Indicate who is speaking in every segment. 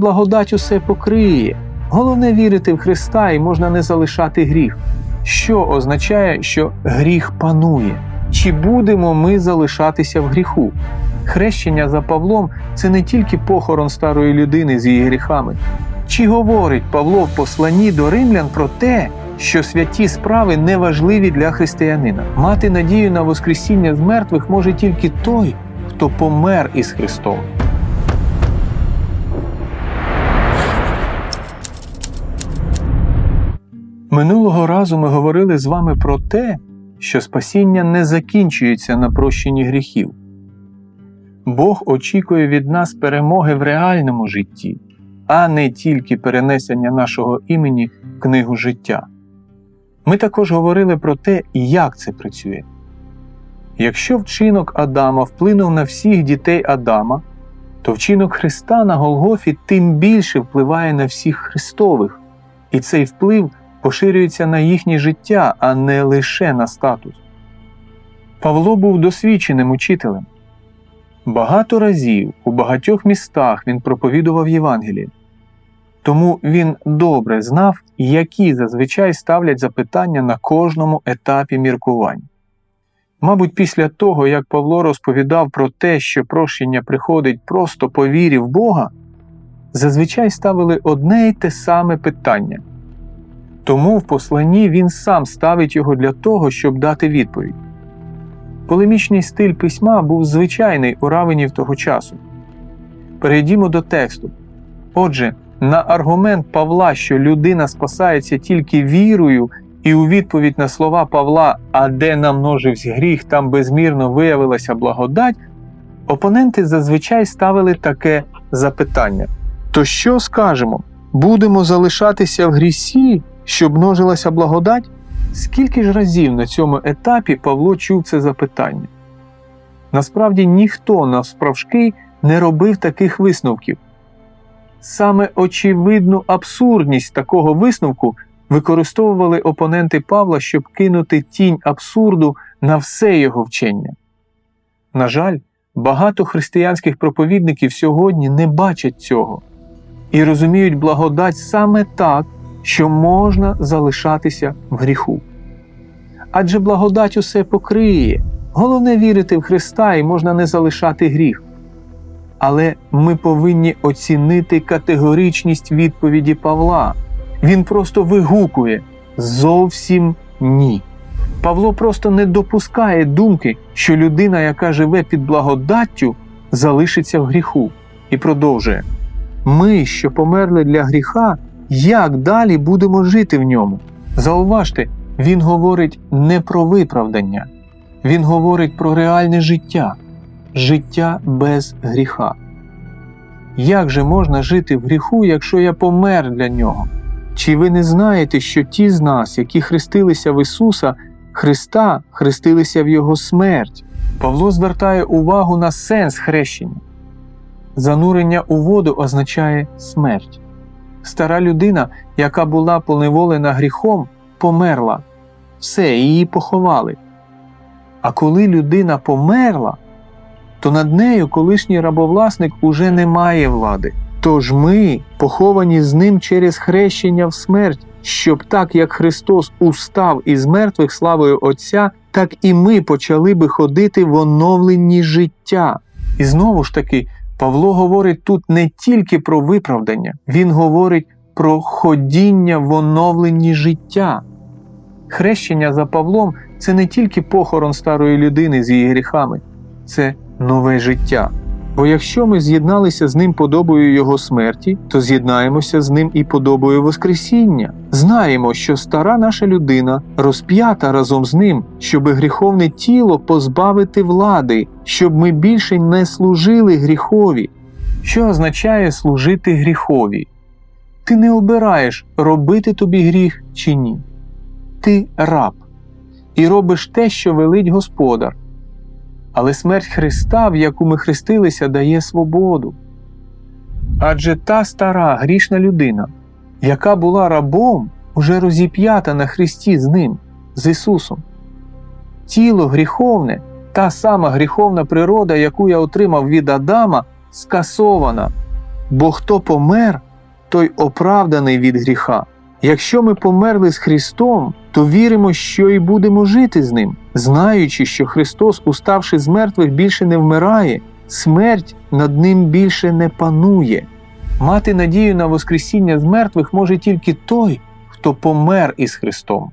Speaker 1: Благодать усе покриє. Головне вірити в Христа і можна не залишати гріх. Що означає, що гріх панує? Чи будемо ми залишатися в гріху? Хрещення за Павлом це не тільки похорон старої людини з її гріхами. Чи говорить Павло в посланні до римлян про те, що святі справи не важливі для християнина? Мати надію на Воскресіння з мертвих може тільки той, хто помер із Христом. Минулого разу ми говорили з вами про те, що спасіння не закінчується на прощенні гріхів. Бог очікує від нас перемоги в реальному житті, а не тільки перенесення нашого імені в книгу життя. Ми також говорили про те, як це працює. Якщо вчинок Адама вплинув на всіх дітей Адама, то вчинок Христа на Голгофі тим більше впливає на всіх Христових, і цей вплив поширюється на їхнє життя, а не лише на статус. Павло був досвідченим учителем. Багато разів у багатьох містах він проповідував Євангеліє. Тому він добре знав, які зазвичай ставлять запитання на кожному етапі міркувань. Мабуть, після того, як Павло розповідав про те, що прощення приходить просто по вірі в Бога, зазвичай ставили одне й те саме питання. Тому в посланні він сам ставить його для того, щоб дати відповідь. Полемічний стиль письма був звичайний у равенів того часу. Перейдімо до тексту. Отже, на аргумент Павла, що людина спасається тільки вірою, і у відповідь на слова Павла, а де намножився гріх, там безмірно виявилася благодать, опоненти зазвичай ставили таке запитання: То що скажемо? Будемо залишатися в грісі, щоб множилася благодать? Скільки ж разів на цьому етапі Павло чув це запитання? Насправді ніхто навсправжки не робив таких висновків. Саме очевидну абсурдність такого висновку використовували опоненти Павла, щоб кинути тінь абсурду на все його вчення. На жаль, багато християнських проповідників сьогодні не бачать цього і розуміють благодать саме так, що можна залишатися в гріху. Адже благодать усе покриє. Головне вірити в Христа і можна не залишати гріх. Але ми повинні оцінити категоричність відповіді Павла. Він просто вигукує зовсім ні. Павло просто не допускає думки, що людина, яка живе під благодаттю, залишиться в гріху, і продовжує: Ми, що померли для гріха, як далі будемо жити в ньому? Зауважте, він говорить не про виправдання, він говорить про реальне життя, життя без гріха. Як же можна жити в гріху, якщо я помер для нього? Чи ви не знаєте, що ті з нас, які хрестилися в Ісуса, Христа хрестилися в Його смерть? Павло звертає увагу на сенс хрещення. Занурення у воду означає смерть. Стара людина, яка була поневолена гріхом, померла. Все, її поховали. А коли людина померла, то над нею колишній рабовласник уже не має влади. Тож ми поховані з ним через хрещення в смерть, щоб так як Христос устав із мертвих славою Отця, так і ми почали би ходити в оновленні життя. І знову ж таки, Павло говорить тут не тільки про виправдання, він говорить про ходіння в оновленні життя. Хрещення за Павлом це не тільки похорон старої людини з її гріхами, це нове життя. Бо якщо ми з'єдналися з ним подобою Його смерті, то з'єднаємося з ним і подобою Воскресіння. Знаємо, що стара наша людина розп'ята разом з ним, щоб гріховне тіло позбавити влади, щоб ми більше не служили гріхові. Що означає служити гріхові? Ти не обираєш, робити тобі гріх чи ні. Ти раб і робиш те, що велить Господар. Але смерть Христа, в яку ми хрестилися, дає свободу. Адже та стара грішна людина, яка була рабом, уже розіп'ята на Христі з Ним, з Ісусом. Тіло гріховне, та сама гріховна природа, яку я отримав від Адама, скасована. Бо хто помер, той оправданий від гріха. Якщо ми померли з Христом, то віримо, що і будемо жити з Ним, знаючи, що Христос, уставши з мертвих, більше не вмирає, смерть над ним більше не панує. Мати надію на Воскресіння з мертвих може тільки той, хто помер із Христом.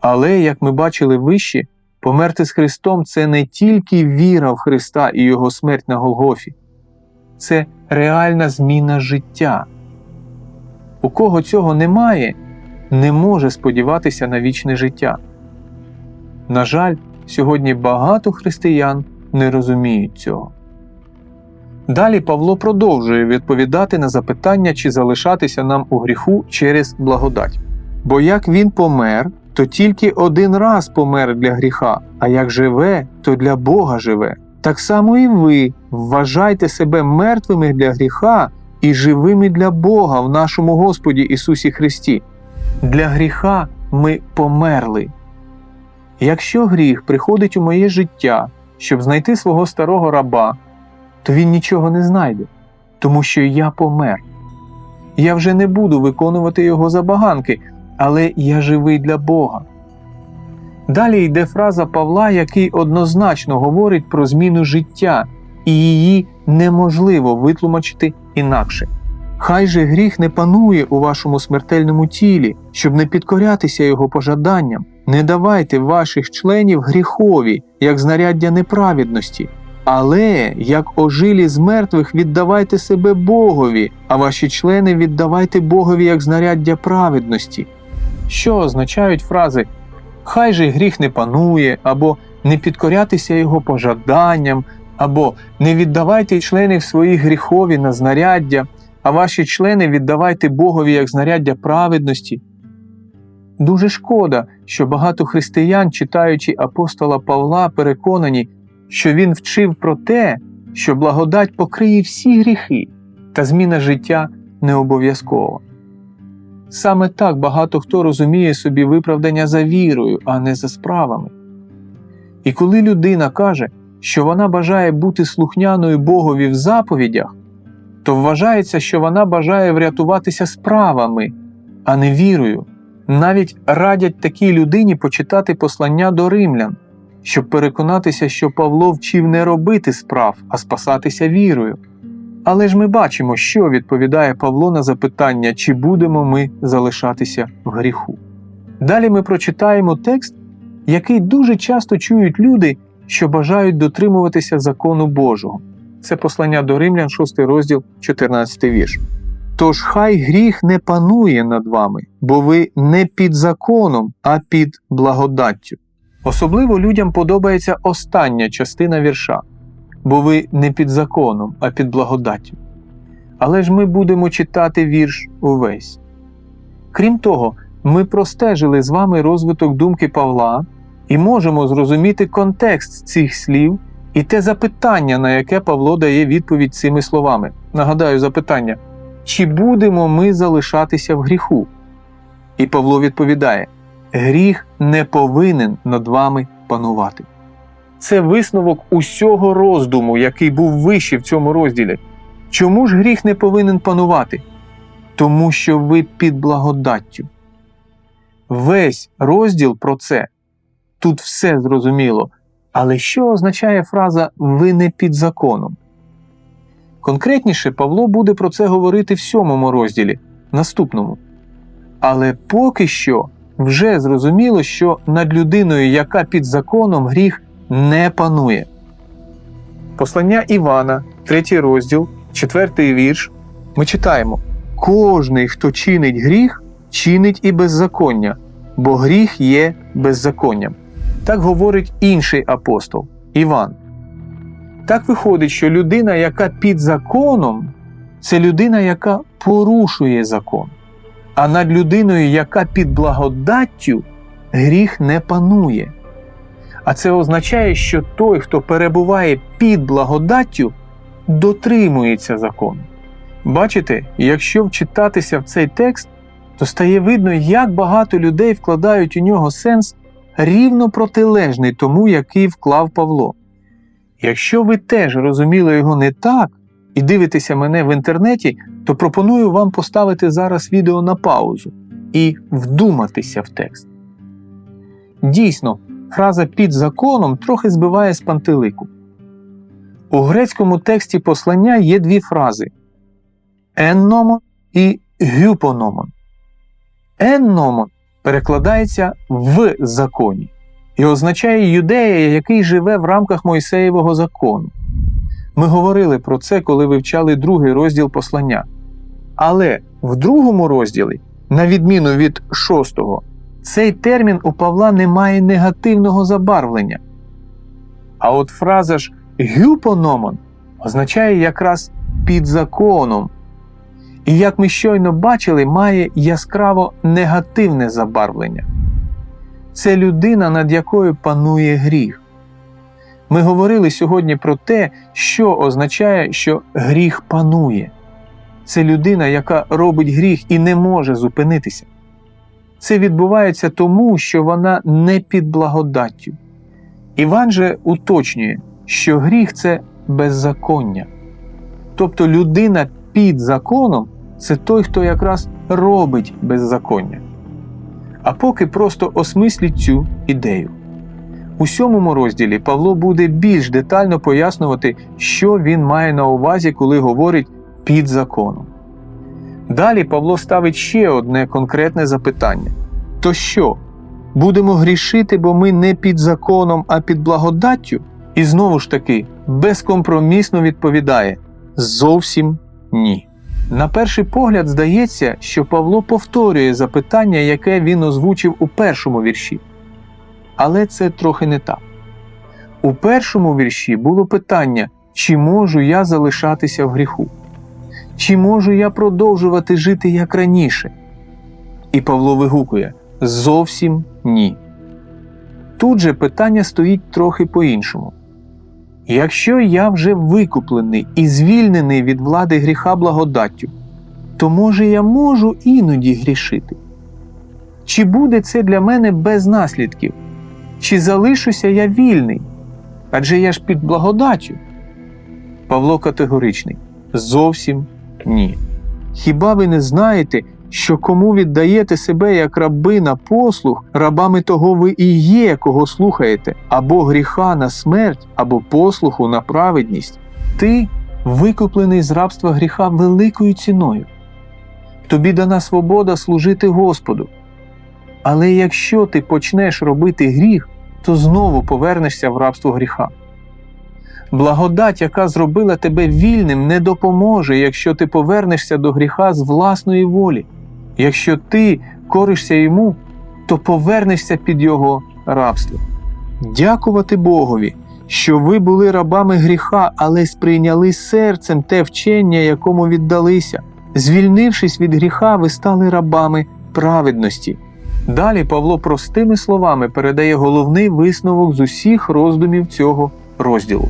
Speaker 1: Але, як ми бачили вище, померти з Христом це не тільки віра в Христа і Його смерть на Голгофі, це реальна зміна життя. У кого цього немає, не може сподіватися на вічне життя. На жаль, сьогодні багато християн не розуміють цього. Далі Павло продовжує відповідати на запитання, чи залишатися нам у гріху через благодать. Бо як він помер, то тільки один раз помер для гріха, а як живе, то для Бога живе. Так само і ви вважайте себе мертвими для гріха і живими для Бога в нашому Господі Ісусі Христі. Для гріха ми померли. Якщо гріх приходить у моє життя, щоб знайти свого старого раба, то він нічого не знайде, тому що я помер. Я вже не буду виконувати його забаганки, але я живий для Бога. Далі йде фраза Павла, який однозначно говорить про зміну життя, і її неможливо витлумачити інакше. Хай же гріх не панує у вашому смертельному тілі, щоб не підкорятися його пожаданням. Не давайте ваших членів гріхові, як знаряддя неправедності, але як ожилі з мертвих віддавайте себе Богові, а ваші члени віддавайте Богові як знаряддя праведності. Що означають фрази Хай же гріх не панує, або не підкорятися його пожаданням, або не віддавайте членів своїх гріхові на знаряддя, а ваші члени віддавайте Богові як знаряддя праведності. Дуже шкода, що багато християн, читаючи апостола Павла, переконані, що він вчив про те, що благодать покриє всі гріхи, та зміна життя не обов'язкова. Саме так багато хто розуміє собі виправдання за вірою, а не за справами. І коли людина каже, що вона бажає бути слухняною Богові в заповідях, то вважається, що вона бажає врятуватися справами, а не вірою. Навіть радять такій людині почитати послання до римлян, щоб переконатися, що Павло вчив не робити справ, а спасатися вірою. Але ж ми бачимо, що відповідає Павло на запитання, чи будемо ми залишатися в гріху. Далі ми прочитаємо текст, який дуже часто чують люди, що бажають дотримуватися закону Божого. Це послання до римлян, 6 розділ, 14 вірш. Тож хай гріх не панує над вами, бо ви не під законом, а під благодаттю. Особливо людям подобається остання частина вірша, бо ви не під законом, а під благодаттю. Але ж ми будемо читати вірш увесь. Крім того, ми простежили з вами розвиток думки Павла і можемо зрозуміти контекст цих слів і те запитання, на яке Павло дає відповідь цими словами. Нагадаю запитання: чи будемо ми залишатися в гріху? І Павло відповідає: гріх не повинен над вами панувати. Це висновок усього роздуму, який був вище в цьому розділі. Чому ж гріх не повинен панувати? Тому що ви під благодаттю. Весь розділ про це. Тут все зрозуміло. Але що означає фраза ви не під законом? Конкретніше Павло буде про це говорити в сьомому розділі, наступному. Але поки що вже зрозуміло, що над людиною, яка під законом гріх не панує. Послання Івана, третій розділ, четвертий вірш. Ми читаємо: Кожний, хто чинить гріх, чинить і беззаконня, бо гріх є беззаконням. Так говорить інший апостол Іван. Так виходить, що людина, яка під законом, це людина, яка порушує закон. А над людиною, яка під благодаттю, гріх не панує. А це означає, що той, хто перебуває під благодаттю, дотримується закону. Бачите, якщо вчитатися в цей текст, то стає видно, як багато людей вкладають у нього сенс рівно протилежний тому, який вклав Павло. Якщо ви теж розуміли його не так, і дивитеся мене в інтернеті, то пропоную вам поставити зараз відео на паузу і вдуматися в текст. Дійсно, фраза під законом трохи збиває з пантелику. У грецькому тексті послання є дві фрази енномон і гюпономон. Енномон перекладається в законі і означає юдея, який живе в рамках Мойсеєвого закону. Ми говорили про це, коли вивчали другий розділ послання. Але в другому розділі, на відміну від шостого, цей термін у Павла не має негативного забарвлення. А от фраза ж гюпономон означає якраз під законом. І, як ми щойно бачили, має яскраво негативне забарвлення. Це людина, над якою панує гріх. Ми говорили сьогодні про те, що означає, що гріх панує. Це людина, яка робить гріх і не може зупинитися. Це відбувається тому, що вона не під благодаттю. Іван же уточнює, що гріх це беззаконня. Тобто людина під законом це той, хто якраз робить беззаконня. А поки просто осмисліть цю ідею. У сьомому розділі Павло буде більш детально пояснювати, що він має на увазі, коли говорить під законом. Далі Павло ставить ще одне конкретне запитання: то що? Будемо грішити, бо ми не під законом, а під благодаттю? І знову ж таки безкомпромісно відповідає: зовсім ні. На перший погляд здається, що Павло повторює запитання, яке він озвучив у першому вірші. Але це трохи не так. У першому вірші було питання, чи можу я залишатися в гріху, чи можу я продовжувати жити як раніше. І Павло вигукує зовсім ні. Тут же питання стоїть трохи по-іншому. Якщо я вже викуплений і звільнений від влади гріха благодаттю, то може я можу іноді грішити? Чи буде це для мене без наслідків? Чи залишуся я вільний? Адже я ж під благодаттю? Павло категоричний. Зовсім ні. Хіба ви не знаєте, що кому віддаєте себе як раби на послуг, рабами того ви і є, кого слухаєте, або гріха на смерть, або послуху на праведність? Ти викуплений з рабства гріха великою ціною. Тобі дана свобода служити Господу. Але якщо ти почнеш робити гріх, то знову повернешся в рабство гріха. Благодать, яка зробила тебе вільним, не допоможе, якщо ти повернешся до гріха з власної волі. Якщо ти коришся йому, то повернешся під його рабство. Дякувати Богові, що ви були рабами гріха, але сприйняли серцем те вчення, якому віддалися. Звільнившись від гріха, ви стали рабами праведності. Далі Павло простими словами передає головний висновок з усіх роздумів цього розділу.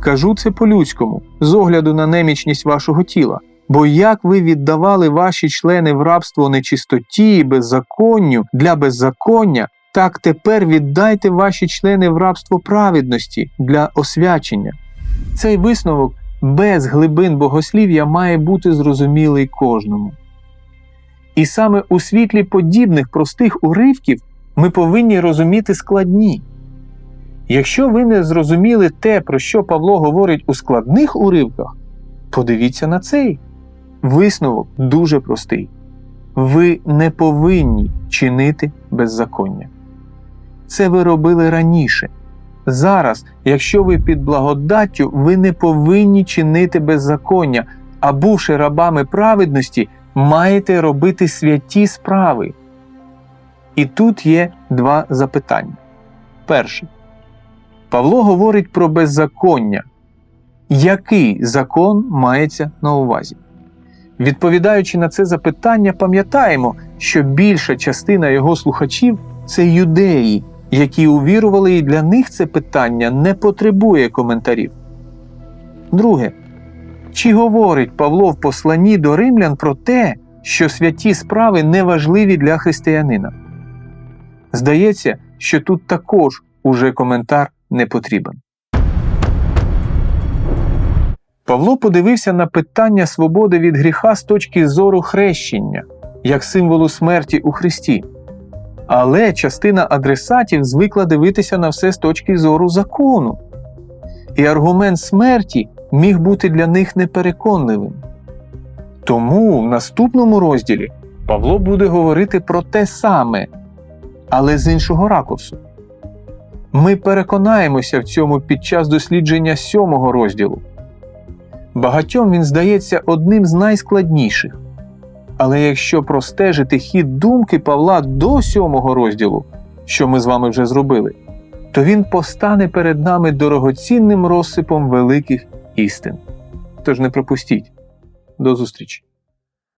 Speaker 1: Кажу це по-людському, з огляду на немічність вашого тіла. Бо як ви віддавали ваші члени в рабство нечистоті і беззаконню для беззаконня, так тепер віддайте ваші члени в рабство праведності для освячення. Цей висновок без глибин богослів'я має бути зрозумілий кожному. І саме у світлі подібних простих уривків ми повинні розуміти складні. Якщо ви не зрозуміли те, про що Павло говорить у складних уривках, подивіться на цей. Висновок дуже простий. Ви не повинні чинити беззаконня. Це ви робили раніше. Зараз, якщо ви під благодаттю, ви не повинні чинити беззаконня, а бувши рабами праведності, маєте робити святі справи. І тут є два запитання. Перше. Павло говорить про беззаконня. Який закон мається на увазі? Відповідаючи на це запитання, пам'ятаємо, що більша частина його слухачів це юдеї, які увірували, і для них це питання не потребує коментарів. Друге, чи говорить Павло в посланні до римлян про те, що святі справи не важливі для християнина? Здається, що тут також уже коментар не потрібен. Павло подивився на питання свободи від гріха з точки зору хрещення, як символу смерті у Христі. Але частина адресатів звикла дивитися на все з точки зору закону. І аргумент смерті міг бути для них непереконливим. Тому в наступному розділі Павло буде говорити про те саме, але з іншого ракурсу. Ми переконаємося в цьому під час дослідження сьомого розділу. Багатьом він здається одним з найскладніших. Але якщо простежити хід думки Павла до сьомого розділу, що ми з вами вже зробили, то він постане перед нами дорогоцінним розсипом великих істин. Тож не пропустіть. До зустрічі!